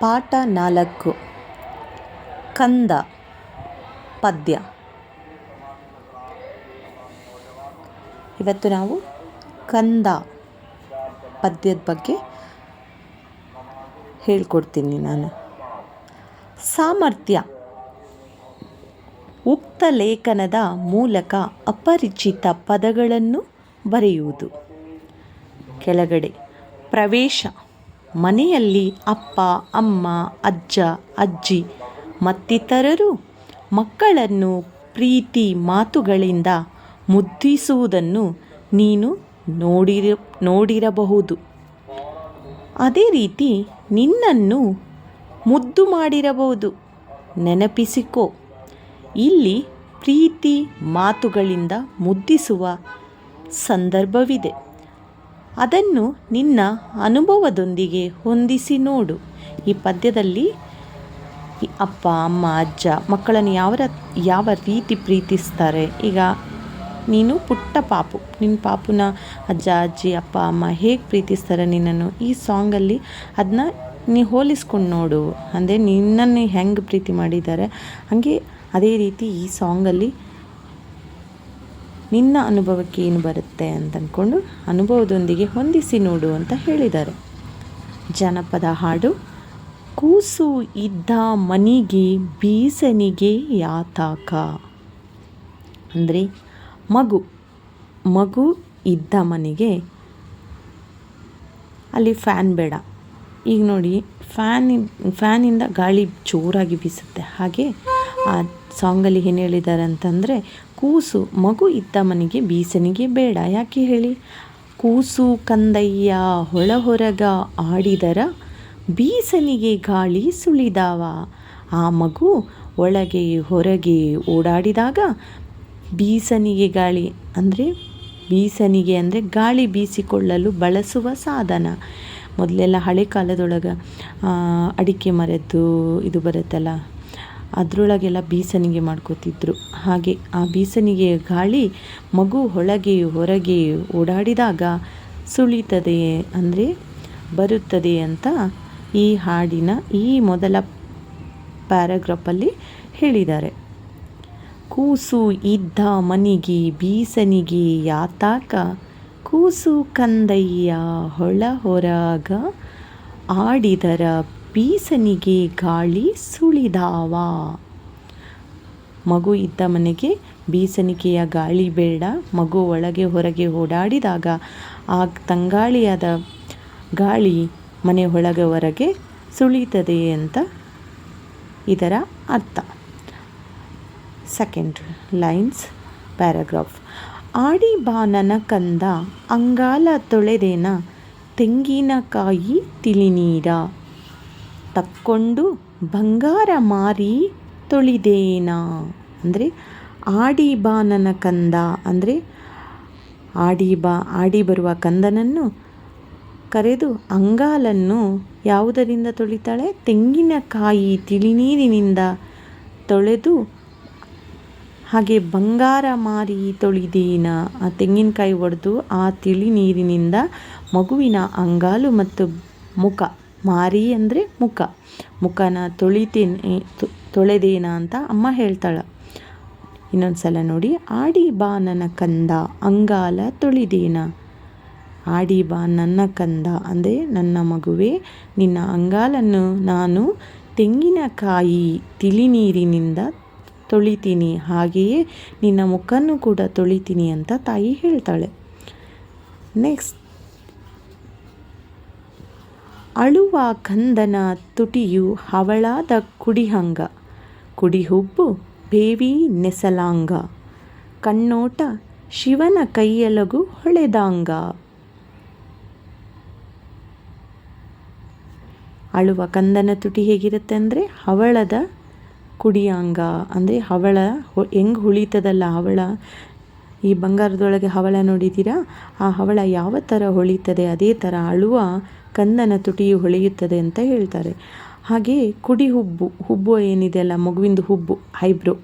ಪಾಠ ನಾಲ್ಕು. ಕಂದ ಪದ್ಯ. ಇವತ್ತು ನಾವು ಕಂದ ಪದ್ಯದ ಬಗ್ಗೆ ಹೇಳ್ಕೊಡ್ತೀನಿ ನಾನು. ಸಾಮರ್ಥ್ಯ. ಉಕ್ತ ಲೇಖನದ ಮೂಲಕ ಅಪರಿಚಿತ ಪದಗಳನ್ನು ಬರೆಯುವುದು. ಕೆಳಗಡೆ ಪ್ರವೇಶ. ಮನೆಯಲ್ಲಿ ಅಪ್ಪ, ಅಮ್ಮ, ಅಜ್ಜ, ಅಜ್ಜಿ ಮತ್ತಿತರರು ಮಕ್ಕಳನ್ನು ಪ್ರೀತಿ ಮಾತುಗಳಿಂದ ಮುದ್ದಿಸುವುದನ್ನು ನೀನು ನೋಡಿರ, ನೋಡಿರಬಹುದು. ಅದೇ ರೀತಿ ನಿನ್ನನ್ನು ಮುದ್ದು ಮಾಡಿರಬಹುದು. ನೆನಪಿಸಿಕೋ, ಇಲ್ಲಿ ಪ್ರೀತಿ ಮಾತುಗಳಿಂದ ಮುದ್ದಿಸುವ ಸಂದರ್ಭವಿದೆ. ಅದನ್ನು ನಿನ್ನ ಅನುಭವದೊಂದಿಗೆ ಹೊಂದಿಸಿ ನೋಡು. ಈ ಪದ್ಯದಲ್ಲಿ ಅಪ್ಪ, ಅಮ್ಮ, ಅಜ್ಜ ಮಕ್ಕಳನ್ನು ಯಾವ ಯಾವ ರೀತಿ ಪ್ರೀತಿಸ್ತಾರೆ? ಈಗ ನೀನು ಪುಟ್ಟ ಪಾಪು. ನಿನ್ನ ಪಾಪುನ ಅಜ್ಜ, ಅಜ್ಜಿ, ಅಪ್ಪ, ಅಮ್ಮ ಹೇಗೆ ಪ್ರೀತಿಸ್ತಾರೆ ನಿನ್ನನ್ನು? ಈ ಸಾಂಗಲ್ಲಿ ಅದನ್ನ ನೀ ಹೋಲಿಸ್ಕೊಂಡು ನೋಡು. ಅಂದರೆ ನಿನ್ನನ್ನು ಹೆಂಗೆ ಪ್ರೀತಿ ಮಾಡಿದ್ದಾರೆ? ಹಾಗೆ ಅದೇ ರೀತಿ ಈ ಸಾಂಗಲ್ಲಿ ನಿನ್ನ ಅನುಭವಕ್ಕೆ ಏನು ಬರುತ್ತೆ ಅಂತ ಅಂದ್ಕೊಂಡು ಅನುಭವದೊಂದಿಗೆ ಹೊಂದಿಸಿ ನೋಡು ಅಂತ ಹೇಳಿದ್ದಾರೆ. ಜನಪದ ಹಾಡು, ಕೂಸು ಇದ್ದ ಮನಿಗೆ ಬೀಸನಿಗೆ ಯಾತಾಕ? ಅಂದರೆ, ಮಗು ಮಗು ಇದ್ದ ಮನೆಗೆ ಅಲ್ಲಿ ಫ್ಯಾನ್ ಬೇಡ. ಈಗ ನೋಡಿ, ಫ್ಯಾನ್ ಫ್ಯಾನಿಂದ ಗಾಳಿ ಜೋರಾಗಿ ಬೀಸುತ್ತೆ. ಹಾಗೆ ಆ ಸಾಂಗಲ್ಲಿ ಏನು ಹೇಳಿದ್ದಾರೆ ಅಂತಂದರೆ ಕೂಸು ಮಗು ಇದ್ದ ಮನೆಗೆ ಬೀಸನಿಗೆ ಬೇಡ. ಯಾಕೆ ಹೇಳಿ? ಕೂಸು ಕಂದಯ್ಯ ಹೊಳ ಹೊರಗ ಆಡಿದರ ಬೀಸನಿಗೆ ಗಾಳಿ ಸುಳಿದಾವ. ಆ ಮಗು ಒಳಗೆ ಹೊರಗೆ ಓಡಾಡಿದಾಗ ಬೀಸನಿಗೆ ಗಾಳಿ ಅಂದರೆ ಬೀಸನಿಗೆ ಅಂದರೆ ಗಾಳಿ ಬೀಸಿಕೊಳ್ಳಲು ಬಳಸುವ ಸಾಧನ. ಮೊದಲೆಲ್ಲ ಹಳೆ ಕಾಲದೊಳಗೆ ಅಡಿಕೆ ಮರದ್ದು ಇದು ಬರುತ್ತಲ್ಲ ಅದರೊಳಗೆಲ್ಲ ಬೀಸನಿಗೆ ಮಾಡ್ಕೋತಿದ್ರು. ಹಾಗೆ ಆ ಬೀಸಣಿಗೆಯ ಗಾಳಿ ಮಗು ಒಳಗೆ ಹೊರಗೆ ಓಡಾಡಿದಾಗ ಸುಳಿತದೆ ಅಂದರೆ ಬರುತ್ತದೆ ಅಂತ ಈ ಹಾಡಿನ ಈ ಮೊದಲ ಪ್ಯಾರಾಗ್ರಾಫಲ್ಲಿ ಹೇಳಿದ್ದಾರೆ. ಕೂಸು ಇದ್ದ ಮನಿಗೆ ಬೀಸನಿಗೆ ಯಾತಾಕ? ಕೂಸು ಕಂದಯ್ಯ ಹೊಳ ಹೊರಗ ಆಡಿದರ ಬೀಸನಿಗೆ ಗಾಳಿ ಸುಳಿದಾವ. ಮಗು ಇದ್ದ ಮನೆಗೆ ಬೀಸನಿಕೆಯ ಗಾಳಿ ಬೇಡ. ಮಗು ಒಳಗೆ ಹೊರಗೆ ಓಡಾಡಿದಾಗ ಆ ತಂಗಾಳಿಯಾದ ಗಾಳಿ ಮನೆ ಒಳಗೆ ಹೊರಗೆ ಸುಳಿತದೆ ಅಂತ ಇದರ ಅರ್ಥ. ಸೆಕೆಂಡ್ ಲೈನ್ಸ್ ಪ್ಯಾರಾಗ್ರಾಫ್ ಆಡಿ ಬಾ ನನ್ನ ಕಂದ ಅಂಗಾಲ ತೊಳೆದೇನ ತೆಂಗಿನಕಾಯಿ ತಿಳಿನೀರ ತಕ್ಕೊಂಡು ಬಂಗಾರ ಮಾರಿ ತೊಳಿದೇನ? ಅಂದರೆ ಆಡಿ ಬಾ ಕಂದ. ಅಂದರೆ ಆಡಿ ಬಾ, ಆಡಿ ಬರುವ ಕಂದನನ್ನು ಕರೆದು ಅಂಗಾಲನ್ನು ಯಾವುದರಿಂದ ತೊಳಿತಾಳೆ? ತೆಂಗಿನಕಾಯಿ ತಿಳಿನೀರಿನಿಂದ ತೊಳೆದು ಹಾಗೆ ಬಂಗಾರ ಮಾರಿ ತೊಳಿದೇನ? ಆ ತೆಂಗಿನಕಾಯಿ ಒಡೆದು ಆ ತಿಳಿ ನೀರಿನಿಂದ ಮಗುವಿನ ಅಂಗಾಲು ಮತ್ತು ಮುಖ ಮಾರಿ ಅಂದರೆ ಮುಖ. ಮುಖನ ತೊಳಿತೀನಿ ತೊಳೆದೇನ ಅಂತ ಅಮ್ಮ ಹೇಳ್ತಾಳೆ. ಇನ್ನೊಂದು ಸಲ ನೋಡಿ, ಆಡಿ ಬಾ ನನ್ನ ಕಂದ, ಅಂಗಾಲ ತೊಳಿದೇನ. ಆಡಿ ಬಾ ನನ್ನ ಕಂದ ಅಂದರೆ ನನ್ನ ಮಗುವೆ, ನಿನ್ನ ಅಂಗಾಲನ್ನು ನಾನು ತೆಂಗಿನಕಾಯಿ ತಿಳಿ ನೀರಿನಿಂದ ತೊಳಿತೀನಿ, ಹಾಗೆಯೇ ನಿನ್ನ ಮುಖನ್ನು ಕೂಡ ತೊಳಿತೀನಿ ಅಂತ ತಾಯಿ ಹೇಳ್ತಾಳೆ. ನೆಕ್ಸ್ಟ್ ಅಳುವ ಕಂದನ ತುಟಿಯು ಹವಳಾದ ಕುಡಿಹಂಗ. ಕುಡಿಹುಬ್ಬು ಬೇವಿ ನೆಸಲಾಂಗ. ಕಣ್ಣೋಟ ಶಿವನ ಕೈಯಲಗು ಹೊಳೆದಾಂಗ. ಅಳುವ ಕಂದನ ತುಟಿ ಹೇಗಿರುತ್ತೆ ಅಂದರೆ ಹವಳದ ಕುಡಿಯಾಂಗ. ಅಂದರೆ ಹವಳ ಹೆಂಗೆ ಹೊಳಿತದಲ್ಲ ಹವಳ? ಈ ಬಂಗಾರದೊಳಗೆ ಹವಳ ನೋಡಿದ್ದೀರಾ? ಆ ಹವಳ ಯಾವ ಥರ ಹೊಳಿತದೆ? ಅದೇ ಥರ ಅಳುವ ಕಂದನ ತುಟಿಯು ಹೊಳೆಯುತ್ತದೆ ಅಂತ ಹೇಳ್ತಾರೆ. ಹಾಗೆ ಕುಡಿ ಹುಬ್ಬು ಹುಬ್ಬು ಏನಿದೆಯಲ್ಲ ಮಗುವಿಂದು ಹುಬ್ಬು, ಹೈಬ್ರೋ.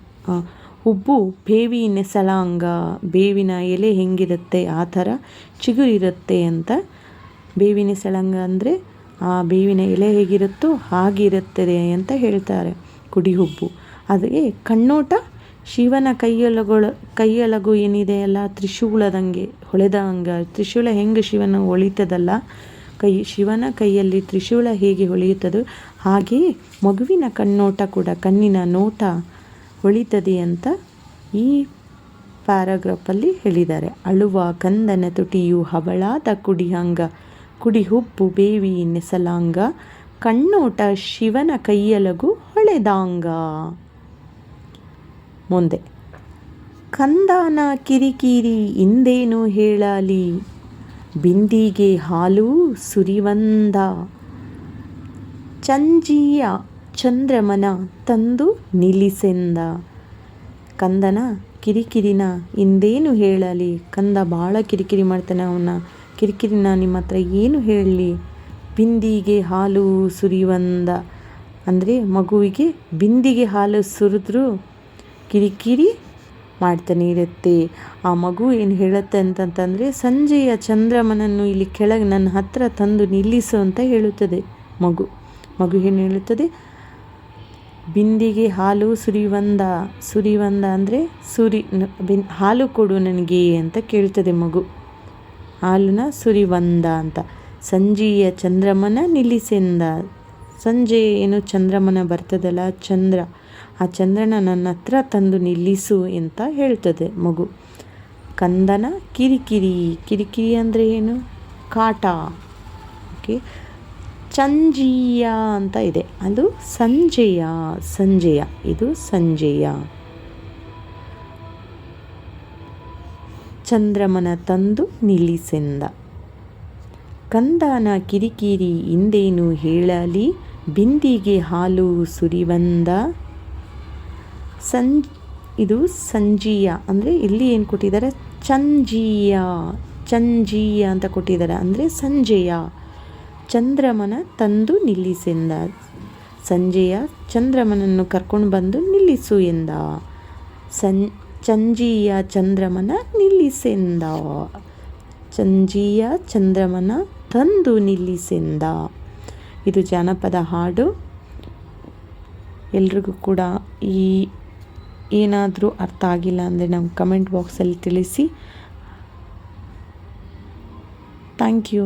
ಹುಬ್ಬು ಬೇವಿ ನೆಸಳಾಂಗ ಬೇವಿನ ಎಲೆ ಹೆಂಗಿರುತ್ತೆ, ಆ ಥರ ಚಿಗುರಿರುತ್ತೆ ಅಂತ ಬೇವಿನ ಸಳಂಗ ಅಂದರೆ ಆ ಬೇವಿನ ಎಲೆ ಹೇಗಿರುತ್ತೋ ಹಾಗಿರುತ್ತದೆ ಅಂತ ಹೇಳ್ತಾರೆ ಕುಡಿ ಹುಬ್ಬು. ಅದೇ ಕಣ್ಣೋಟ ಶಿವನ ಕೈಯಲಗಳು, ಕೈಯಲಗು ಏನಿದೆ ಅಲ್ಲ, ತ್ರಿಶೂಲದಂಗೆ ಹೊಳೆದಂಗೆ ತ್ರಿಶೂಲ ಹೆಂಗೆ ಶಿವನ ಹೊಳಿತದಲ್ಲ ಕೈ, ಶಿವನ ಕೈಯಲ್ಲಿ ತ್ರಿಶೂಲ ಹೇಗೆ ಹೊಳೆಯುತ್ತದೋ ಹಾಗೆಯೇ ಮಗುವಿನ ಕಣ್ಣೋಟ ಕೂಡ ಕಣ್ಣಿನ ನೋಟ ಹೊಳಿತದೆ ಅಂತ ಈ ಪ್ಯಾರಾಗ್ರಾಫಲ್ಲಿ ಹೇಳಿದ್ದಾರೆ. ಅಳುವ ಕಂದನ ತುಟಿಯು ಹವಳಾದ ಕುಡಿ ಕುಡಿಹುಬ್ಬು ಬೇವಿ ನೆಸಲಾಂಗ, ಕಣ್ಣೋಟ ಶಿವನ ಕೈಯಲಗು ಹೊಳೆದಾಂಗ. ಮುಂದೆ, ಕಂದಾನ ಕಿರಿಕಿರಿ ಇಂದೇನು ಹೇಳಲಿ? ಬಿಂದಿಗೆ ಹಾಲು ಸುರಿವಂದ. ಚಂಜಿಯ ಚಂದ್ರಮನ ತಂದು ನಿಲ್ಲಿಸೆಂದ. ಕಂದನ ಕಿರಿಕಿರಿನ ಇಂದೇನು ಹೇಳಲಿ? ಕಂದ ಭಾಳ ಕಿರಿಕಿರಿ ಮಾಡ್ತಾನೆ ಅವನ. ಕಿರಿಕಿರಿನ ನಿಮ್ಮ ಹತ್ರ ಏನು ಹೇಳಲಿ? ಬಿಂದಿಗೆ ಹಾಲು ಸುರಿವಂದ. ಅಂದರೆ ಮಗುವಿಗೆ ಬಿಂದಿಗೆ ಹಾಲು ಸುರಿದ್ರೂ ಕಿರಿಕಿರಿ ಮಾಡ್ತಾನೆ ಇರುತ್ತೆ. ಆ ಮಗು ಏನು ಹೇಳುತ್ತೆ ಅಂತಂತಂದರೆ, ಸಂಜೆಯ ಚಂದ್ರಮನನ್ನು ಇಲ್ಲಿ ಕೆಳಗೆ ನನ್ನ ಹತ್ತಿರ ತಂದು ನಿಲ್ಲಿಸು ಅಂತ ಹೇಳುತ್ತದೆ ಮಗು. ಮಗು ಏನು ಹೇಳುತ್ತದೆ? ಬಿಂದಿಗೆ ಹಾಲು ಸುರಿವಂದ ಸುರಿವಂದ ಅಂದರೆ ಸುರಿ, ಬಿನ್, ಹಾಲು ಕೊಡು ನನಗೆ ಅಂತ ಕೇಳ್ತದೆ ಮಗು. ಹಾಲನ್ನ ಸುರಿವಂದ ಅಂತ. ಸಂಜೆಯ ಚಂದ್ರಮನ ನಿಲ್ಲಿಸೆಂದ ಸಂಜೆ ಏನು ಚಂದ್ರಮನ ಬರ್ತದಲ್ಲ, ಚಂದ್ರ. ಆ ಚಂದ್ರನ ನನ್ನ ಹತ್ರ ತಂದು ನಿಲ್ಲಿಸು ಅಂತ ಹೇಳ್ತದೆ ಮಗು. ಕಂದನ ಕಿರಿಕಿರಿ. ಕಿರಿಕಿರಿ ಅಂದರೆ ಏನು? ಕಾಟ. ಓಕೆ ಚಂಜೀಯ ಅಂತ ಇದೆ. ಅದು ಸಂಜೆಯ ಸಂಜೆಯ. ಇದು ಸಂಜೆಯ. ಚಂದ್ರಮನ ತಂದು ನಿಲ್ಲಿಸೆಂದ. ಕಂದನ ಕಿರಿಕಿರಿ ಇಂದೇನು ಹೇಳಲಿ? ಬಿಂದಿಗೆ ಹಾಲು ಸುರಿವಂದ ಸಂ ಇದು ಸಂಜೀಯ. ಅಂದರೆ ಇಲ್ಲಿ ಏನು ಕೊಟ್ಟಿದ್ದಾರೆ? ಚಂಜೀಯ. ಚಂಜೀಯ ಅಂತ ಕೊಟ್ಟಿದ್ದಾರೆ. ಅಂದರೆ ಸಂಜೆಯ. ಚಂದ್ರಮನ ತಂದು ನಿಲ್ಲಿಸೆಂದ. ಸಂಜೆಯ ಚಂದ್ರಮನನ್ನು ಕರ್ಕೊಂಡು ಬಂದು ನಿಲ್ಲಿಸು ಎಂದ. ಸಂ, ಚಂಜೀಯ ಚಂದ್ರಮನ ನಿಲ್ಲಿಸೆಂದ. ಚಂಜೀಯ ಚಂದ್ರಮನ ತಂದು ನಿಲ್ಲಿಸೆಂದ. ಇದು ಜಾನಪದ ಹಾಡು. ಎಲ್ರಿಗೂ ಕೂಡ ಈ ಏನಾದರೂ ಅರ್ಥ ಆಗಿಲ್ಲ ಅಂದರೆ ನಮ್ಮ ಕಮೆಂಟ್ ಬಾಕ್ಸಲ್ಲಿ ತಿಳಿಸಿ. Thank you.